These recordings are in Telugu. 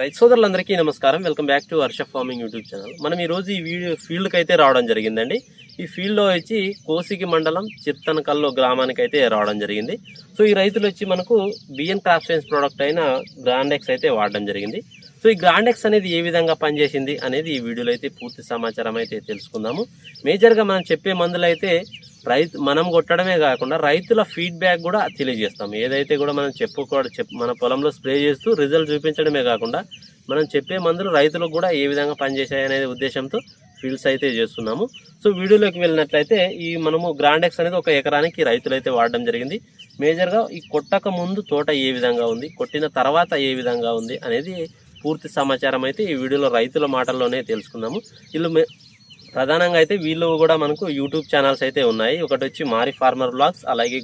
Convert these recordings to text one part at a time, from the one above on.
రైతు సోదరులందరికీ నమస్కారం. Welcome back to Varsha farming YouTube channel. మనం ఈ రోజు ఈ వీడియో ఫీల్డ్కి అయితే రావడం జరిగిందండి. ఈ ఫీల్డ్లో వచ్చి కోసికి మండలం చిత్తనకల్లో గ్రామానికి అయితే రావడం జరిగింది. సో ఈ రైతులు వచ్చి మనకు బిఎన్ క్రాప్ సైన్స్ ప్రోడక్ట్ అయిన గ్రాండెక్స్ అయితే వాడడం జరిగింది. సో ఈ గ్రాండెక్స్ అనేది ఏ విధంగా పనిచేసింది అనేది ఈ వీడియోలో అయితే పూర్తి సమాచారం అయితే తెలుసుకుందాము. మేజర్గా మనం చెప్పే మందులు అయితే రైతు మనం కొట్టడమే కాకుండా రైతుల ఫీడ్బ్యాక్ కూడా తెలియజేస్తాం. ఏదైతే కూడా మనం చెప్పుకోవడం చెప్ మన పొలంలో స్ప్రే చేస్తూ రిజల్ట్ చూపించడమే కాకుండా మనం చెప్పే మందులు రైతులకు కూడా ఏ విధంగా పనిచేసాయి అనే ఉద్దేశంతో ఫీల్డ్స్ అయితే చేస్తున్నాము. సో వీడియోలోకి వెళ్ళినట్లయితే ఈ మనము గ్రాండెక్స్ అనేది ఒక ఎకరానికి రైతులు అయితే వాడడం జరిగింది. మేజర్గా ఈ కొట్టక ముందు తోట ఏ విధంగా ఉంది కొట్టిన తర్వాత ఏ విధంగా ఉంది అనేది పూర్తి సమాచారం అయితే ఈ వీడియోలో రైతుల మాటల్లోనే తెలుసుకుందాము. వీళ్ళు మే- ప్రధానంగా అయితే వీళ్ళు కూడా మనకు యూట్యూబ్ ఛానల్స్ అయితే ఉన్నాయి. ఒకటి వచ్చి మారి ఫార్మర్ బ్లాగ్స్ అలాగే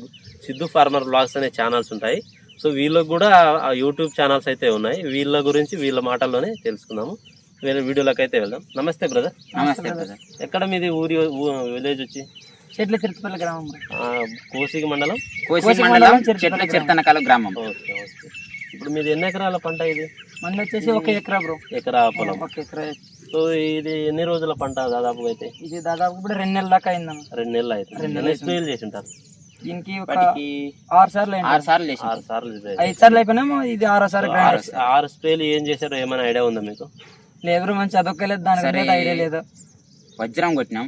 సిద్ధు ఫార్మర్ బ్లాగ్స్ అనే ఛానల్స్ ఉంటాయి. సో వీళ్ళకు కూడా ఆ యూట్యూబ్ ఛానల్స్ అయితే ఉన్నాయి. వీళ్ళ గురించి వీళ్ళ మాటల్లోనే తెలుసుకుందాము. వేరే వీడియోలోకి అయితే వెళ్దాం. నమస్తే బ్రదర్. నమస్తే బ్రదర్. ఎక్కడ మీది ఊరి విలేజ్ వచ్చి? చెట్ల తిరుపతిపల్లి గ్రామం ఆ, కోసిగి మండలం? కోసి కోసి మండలం చెట్ల చిరుతనకాల గ్రామం. Okay okay. ఇప్పుడు మీది ఎన్ని ఎకరాల పంట ఇది? మంది వచ్చేసి ఒక ఎకరా బ్రో. ఎకరా పొలం. ఒక ఎకరా సో ఇది ఎన్ని రోజుల పంట దాదాపుగా అయితే? ఇది దాదాపు ఇప్పుడు రెండు నెలల దాకా అయిందన్న రెండు నెలలు అయితే. రెండు స్ప్రేలు చేసి ఉంటారు దీనికి ఒక ఆరు సార్లు ఆరు సార్లు ఆరు సార్లు ఐదు సార్లు అయిపోయినాము ఇది ఆరో సారి ఆరు ఆరు స్ప్రేలు ఏం చేశారో ఏమైనా ఐడియా ఉందా మీకు? లేదు మంచి అదొక్కలేదు దాని ఐడియా లేదు. వజ్రం కొట్టినాం.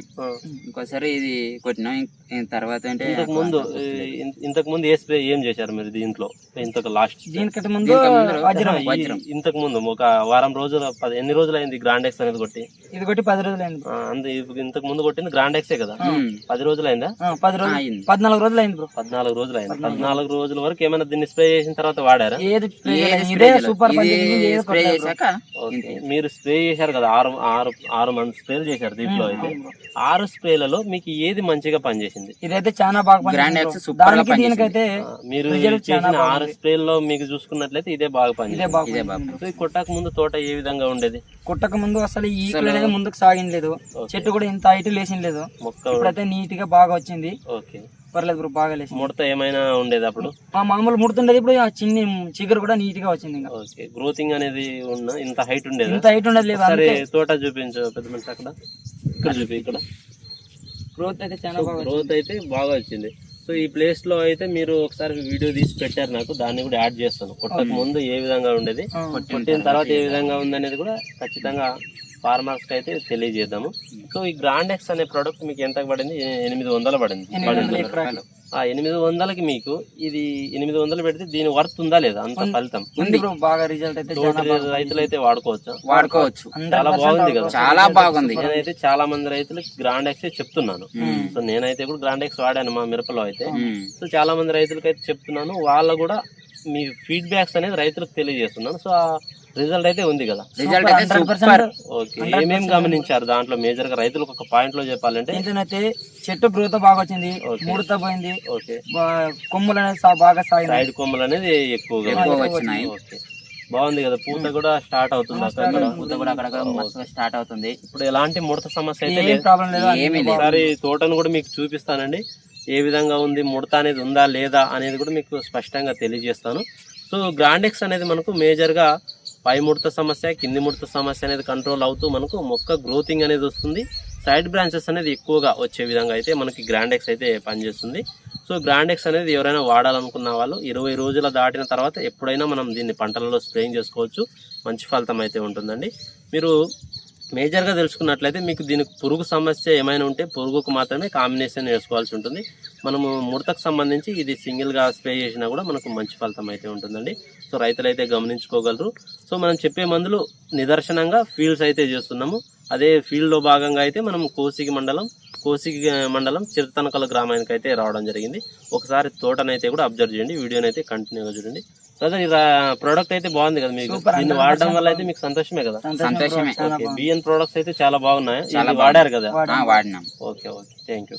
ఇంకోసారి ఇది కొట్టినాం. తర్వాత అంటే ఇంతకు ముందు ఇంతకు ముందు ఏ స్ప్రే ఏం చేశారు మీరు దీంట్లో? ఇంతకు లాస్ట్ దీనికంటే ముందు వజ్రం. వజ్రం. ఇంతకు ముందు ఒక వారం రోజుల పది ఎన్ని రోజులు అయింది గ్రాండెక్స్ అనేది కొట్టి? ఇది కొట్టి పది రోజులు అయింది ఆ, అంత ఇప్పుడు ఇంతకు ముందు కొట్టింది గ్రాండెక్సే కదా? ఉమ్, పది రోజులు అయిందా ఆ, పది రోజులు. అయింది పద్నాలుగు రోజులు అయింది బ్రో. పద్నాలుగు రోజులు అయింది పద్నాలుగు రోజుల వరకు ఏమైనా దీన్ని స్ప్రే చేసిన తర్వాత వాడారా. స్ప్రే. Super spray. మీరు స్ప్రే చేశారు కదా ఆరు ఆరు ఆరు మంది స్ప్రేలు చేశారు దీంట్లో. అయితే ఆరు స్ప్రేలలో మీకు ఏది మంచిగా పనిచేసింది? ఇదైతే చాలా బాగా పని Grand చేసింది X బ్రో. super గా. దీనికైతే మీరు చేసిన ఆరు. స్ప్రేల్లో మీకు చూసుకున్నట్లయితే ఇదే బాగా పనిచేసింది. ఇదే బాగా. సో ఈ కొట్టక ముందు తోట ఏ విధంగా ఉండేది? కుట్టక ముందు అసలు ఈ ఈకులు అనేది ముందుకు సాగింలేదు ఓకే. చెట్టు కూడా ఇంత హైట్ లేచింలేదు మొక్క ఇప్పుడైతే నీట్గా బాగా వచ్చింది. ఓకే. పర్లేదు బ్రో బాగా లేచింది. ముడత ఏమైనా ఉండేది అప్పుడు? ఆ మామూలు ముడుతుండేది ఇప్పుడు ఆ చిన్ని చిగురు కూడా నీట్గా వచ్చింది ఇంకా. ఓకే. గ్రోతింగ్ అనేది ఉన్న ఇంత హైట్ ఉండేది? ఇంత హైట్ ఉండదు లేదు తోట చూపించు పెద్ద మనిషి అక్కడ. ఇక్కడ చూపి ఇక్కడ? గ్రోత్ అయితే చాలా బాగా వచ్చింది. గ్రోత్ అయితే బాగా వచ్చింది. సో ఈ ప్లేస్లో అయితే మీరు ఒకసారి వీడియో తీసి పెట్టారు నాకు దాన్ని కూడా యాడ్ చేస్తాను. కొట్టక ముందు ఏ విధంగా ఉండేది ఆ, కొట్టిన తర్వాత ఏ విధంగా ఉందనేది కూడా ఖచ్చితంగా ఫార్మర్స్కి అయితే తెలియజేద్దాము. సో ఈ గ్రాండెక్స్ అనే ప్రోడక్ట్ మీకు ఎంత పడింది? ఎనిమిది వందలు పడింది. ఆ ఎనిమిది వందలకి మీకు ఇది ఎనిమిది వందలు పెడితే దీని వర్త్ ఉందా లేదా? అంత ఫలితం. ఉంది బ్రో బాగా రిజల్ట్ అయితే తోటి రైతులు అయితే వాడుకోవచ్చా? వాడుకోవచ్చు. చాలా 100% బాగుంది కదా. చాలా బాగుంది. నేనైతే చాలా మంది రైతులకు గ్రాండ్ ఎక్స్ చెప్తున్నాను. సో నేనైతే కూడా గ్రాండ్ ఎక్స్ వాడాను మా మిరపలో అయితే. సో చాలా మంది రైతులకు అయితే చెప్తున్నాను వాళ్ళు కూడా మీ ఫీడ్బ్యాక్స్ అనేది రైతులకు తెలియజేస్తున్నాను. సో రిజల్ట్ అయితే ఉంది కదా. రిజల్ట్ అయితే సూపర్ ఓకే ఏమేమి గమనించారు దాంట్లో? మేజర్గా రైతులకు ఒక పాయింట్లో చెప్పాలంటే? ఏంటంటే చెట్టు గ్రోత్ బాగా వచ్చింది. ముడత పోయింది ఓకే కొమ్ములు అనేది బాగా సాగింది. సైడ్ కొమ్మలు అనేది ఎక్కువగా. వచ్చినాయి. ఓకే బాగుంది కదా పూత కూడా స్టార్ట్ అవుతుంది అక్కడ పూత కూడా అక్కడక్కడ మస్తుగా స్టార్ట్ అవుతుంది. ఇప్పుడు ఎలాంటి ముడత సమస్య అయితే ప్రాబ్లం లేదు. ఏమీ అన్ని లేదు. ఒకసారి తోటను కూడా మీకు చూపిస్తానండి. ఏ విధంగా ఉంది ముడత అనేది ఉందా లేదా అనేది కూడా మీకు స్పష్టంగా తెలియజేస్తాను. సో గ్రాండెక్స్ అనేది మనకు మేజర్గా పై ముడత సమస్య కింది ముడత సమస్య అనేది కంట్రోల్ అవుతూ మనకు మొక్క గ్రోతింగ్ అనేది వస్తుంది. సైడ్ బ్రాంచెస్ అనేది ఎక్కువగా వచ్చే విధంగా అయితే మనకి గ్రాండెక్స్ అయితే పనిచేస్తుంది. సో గ్రాండెక్స్ అనేది ఎవరైనా వాడాలనుకున్న వాళ్ళు ఇరవై రోజుల దాటిన తర్వాత ఎప్పుడైనా మనం దీన్ని పంటలలో స్ప్రేయింగ్ చేసుకోవచ్చు. మంచి ఫలితం అయితే ఉంటుందండి. మీరు మేజర్గా తెలుసుకున్నట్లయితే మీకు దీనికి పురుగు సమస్య ఏమైనా ఉంటే పురుగుకు మాత్రమే కాంబినేషన్ వేసుకోవాల్సి ఉంటుంది. మనము ముడతకు సంబంధించి ఇది సింగిల్గా స్ప్రే చేసినా కూడా మనకు మంచి ఫలితం అయితే ఉంటుందండి. సో రైతులైతే గమనించుకోగలరు. సో మనం చెప్పే మందులు నిదర్శనంగా ఫీల్డ్స్ అయితే చేస్తున్నాము. అదే ఫీల్డ్లో భాగంగా అయితే మనం కోసిగి మండలం కోసిగి మండలం చిరుతనకల గ్రామానికి అయితే రావడం జరిగింది. ఒకసారి తోటనైతే కూడా అబ్జర్వ్ చేయండి. వీడియోనైతే కంటిన్యూగా చూడండి. ఈ ప్రోడక్ట్ అయితే బాగుంది కదా మీకు? దీన్ని 100% వాడడం వల్ల అయితే మీకు సంతోషమే కదా? సంతోషమే. బిఎన్ ప్రొడక్ట్స్ అయితే చాలా బాగున్నాయి. వాడారు కదా? ఆ, వాడినాం. Okay okay thank you